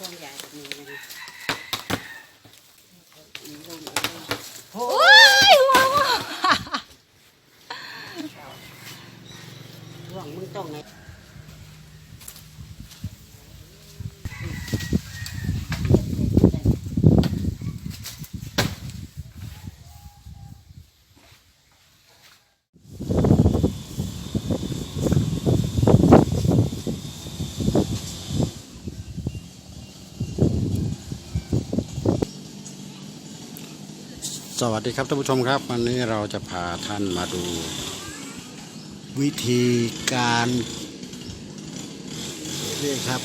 ช่วงใหญ่แบบนี้นะโอ้ยหัวหัวห่วงมึงต้องไง สวัสดีครับท่านผู้ชมครับ วันนี้เราจะพาท่านมาดู วิธีการนี่ครับ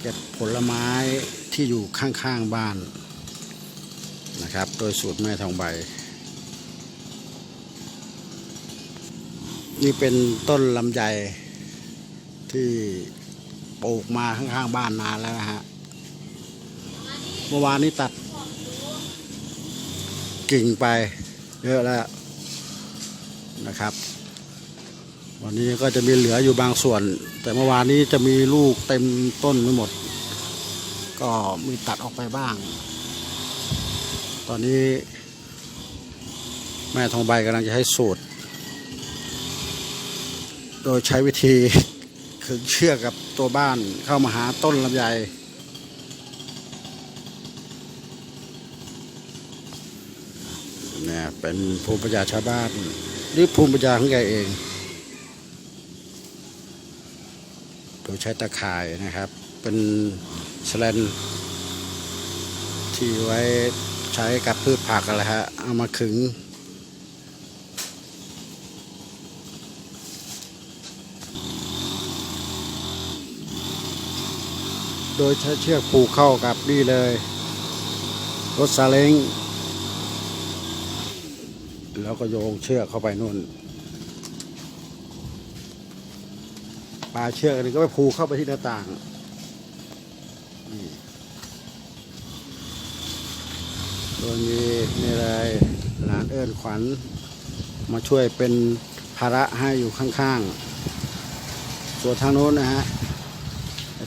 เก็บผลไม้ที่อยู่ข้างๆบ้านนะครับ โดยสูตรแม่ทองใบ นี่เป็นต้นลำไยที่ปลูกมาข้างๆบ้านนานแล้วนะฮะเมื่อวานนี้ตัด กิ่งไปเยอะแล้วนะครับ วันนี้ก็จะมีเหลืออยู่บางส่วน แต่เมื่อวานนี้จะมีลูกเต็มต้นไม่หมด ก็มีตัดออกไปบ้าง ตอนนี้ แม่ทองใบกำลังจะให้สูตร โดยใช้วิธีขึงเชือกกับตัวบ้านเข้ามาหาต้นลำไย เนี่ยเป็นภูมิปัญญาชาวบ้าน หรือภูมิปัญญาของแกเองโดยใช้ตะข่ายนะครับ เป็นสแลนที่ไว้ใช้กับพืชผักอะไรฮะ เอามาขึง โดยใช้เชือกผูกเข้ากับนี่เลย รถซาเล้ง แล้วก็โยงเชือกเข้าไปนู่นปลาเชือกนี้ก็ไปผูกเข้าไปที่หน้าต่างนี่โดยมีนี่เลยหลานเอิญขวัญ มาช่วยเป็นภาระให้อยู่ข้างๆส่วทางโน้นนะฮะ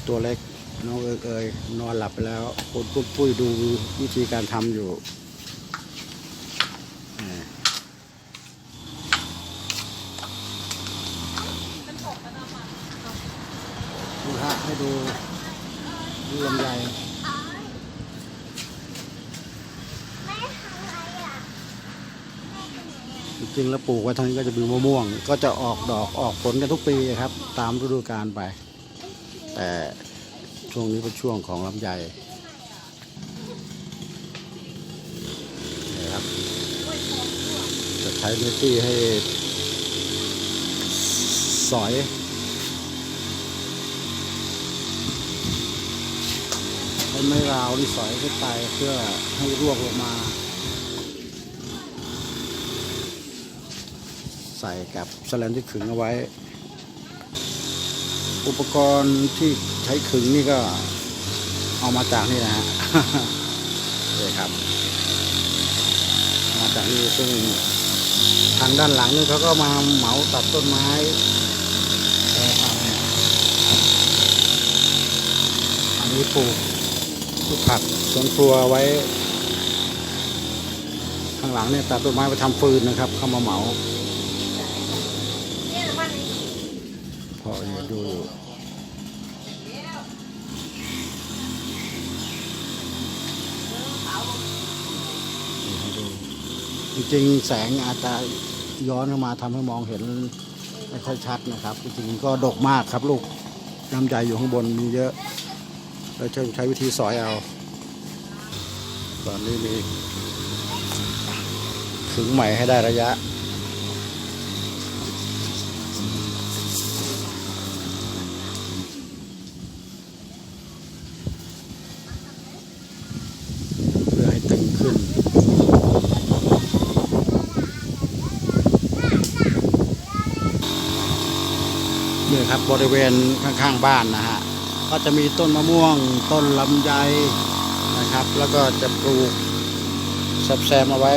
ตัวเล็กน้องเอิงเอยนอนหลับไปแล้วคนปุ้มปุ้ยดูวิธีการทำอยู่ ดูฮะให้ดูดูลำไย จริงๆแล้วปลูกไว้ทางนี้ก็จะมีมะม่วง ก็จะออกดอกออกผลกันทุกปีครับ ตามฤดูกาลไป แต่ช่วงนี้เป็นช่วงของลำไยนี่ครับ จะใช้เนื้อที่ให้สอยให้ไม้ราวนี่สอยขึ้นไปเพื่อให้ร่วงลงมา ใส่กับสลนที่ขึงเอาไว้ อุปกรณ์ที่ใช้ขึงนี่ก็เอามาจากนี่นะฮะนี่ครับ มาจากนี่ซึ่งทางด้านหลังนี่เขาก็มาเหมาตัดต้นไม้เอ่อเอาเนี่ยอันนี้ปลูกปลูกผักสวนครัวไว้ ข้างหลังเนี่ยตัดต้นไม้ไปทำฟืนนะครับ เข้ามาเหมาพออยู่ ดูอยู่ดูจริงๆแสงอาจจะย้อนเข้ามาทำให้มองเห็นไม่ค่อยชัดนะครับ จริงๆก็ดกมากครับลูกน้ำใจอยู่ข้างบนมีเยอะเราจะใช้วิธีสอยเอาตอนนี้มีขึงใหม่ให้ได้ระยะ เพื่อให้ตึงขึ้น นี่ครั บริเวณข้างๆบ้านนะฮะก็จะมีต้นมะม่วง ต้นลำไยนะครับ แล้วก็จะปลูกแซมเอาไว้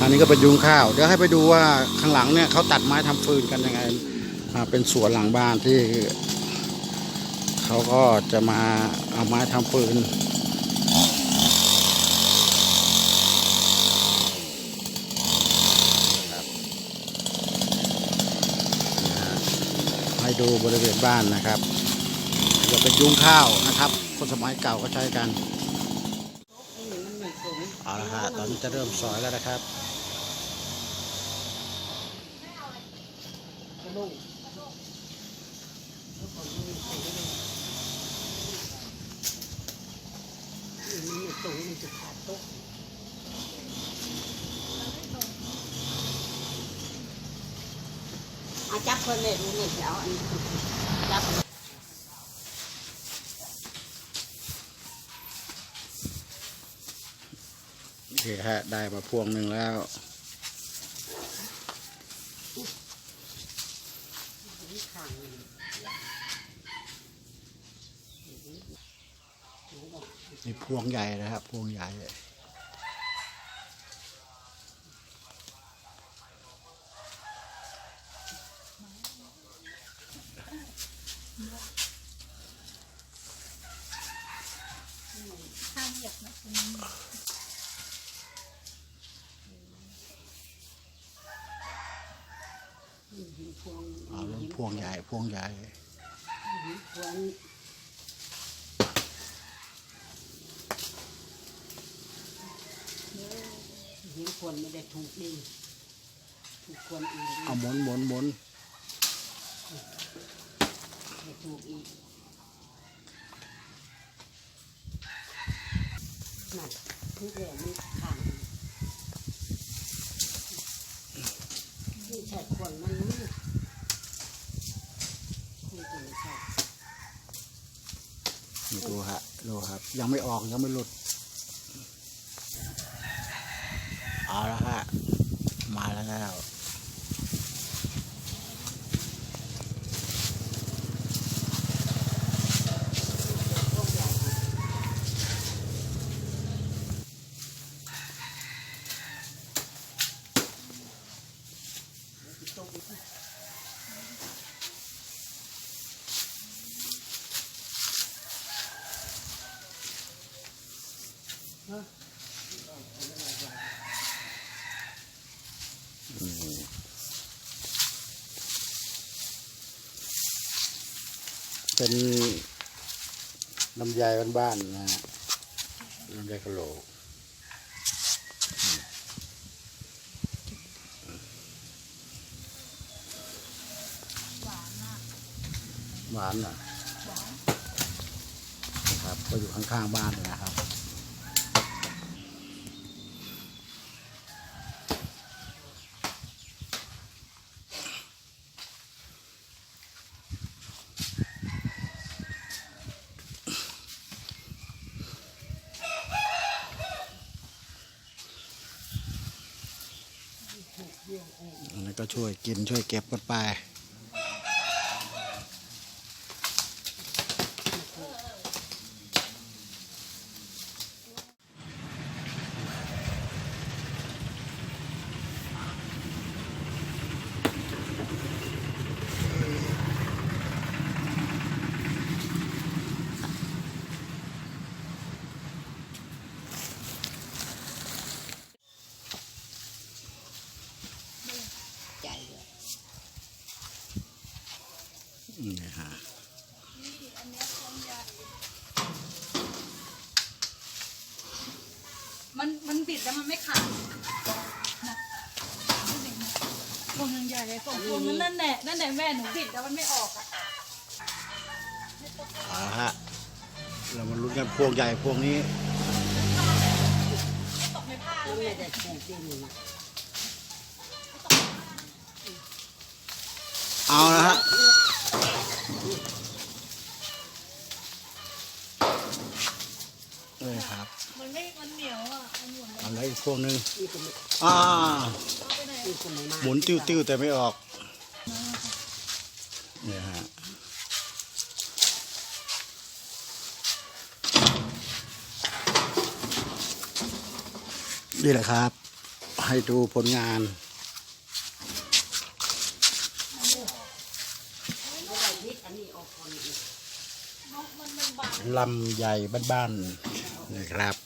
อันนี้ก็เป็นยุงข้าว เดี๋ยวให้ไปดูว่าข้างหลังเนี่ยเขาตัดไม้ทำฟืนกันยังไงเป็นสวนหลังบ้านที่เขาก็จะมาเอาไม้ทำฟืน ดูบริเวณบ้านนะครับจะเป็นยุ้งข้าวนะครับ คนสมัยเก่าก็ใช้กันเอาละฮะตอนนี้จะเริ่มสอยแล้วนะครับอ้าดโต๊ะอาจับคนเลยดูนี่เอาอันนี้ับโอเคฮะได้มาพวงหนึ่งแล้วนี่พวงใหญ่นะครับ พวงใหญ่างเหยียบนะคุณ พวง เอาล้วพวงใหญ่พวงใหญ่พวงหินควรไม่ได้ถูกดีถูกควรอื่นเอาหมุนหมุนหมุนถูกอีกนั่นทุกแหล่างนี่ ใช่ควรมันนี่คุยกันไม่ใช่นี่ดูฮะดูครับ ยังไม่ออกยังไม่หลุด เอาละฮะ มาแล้ว เป็นลำไยบ้านๆนะฮะลำไยกะโหลกหวานอะนะครับก็อยู่ข้างๆบ้านเลยนะครับ ก็ช่วยกินช่วยเก็บกันไป นี่ฮะมันมันบิดแล้วมันไม่ขาดนะพวงยังใหญ่เลยสองพวงนั้นนั่นแหละนั่นแหละแม่หนูบิดแล้วมันไม่ออกอะเอาละฮะเรามาลุ้นกันพวงใหญ่พวงนี้ ตกในผ้าก็แล้วไม่แม่ได้ถูกดินนะ เอาละฮะ เลยครับ มัน ไม่มันเหนียวอะมันหมุนเอาเลยอีกพวงหนึ่งนี่ก็ไม่อ่าเอาไปไหนนี่ก็ไม่มาหมุนติ้วๆแต่ไม่ออกเนี่ยฮะนี่แหละครับ ให้ดูผลงานไม่ได้วิทย์อันนี้ออกก่อนอีกเนาะมันมันบางลำใหญ่บ้านๆนะครับ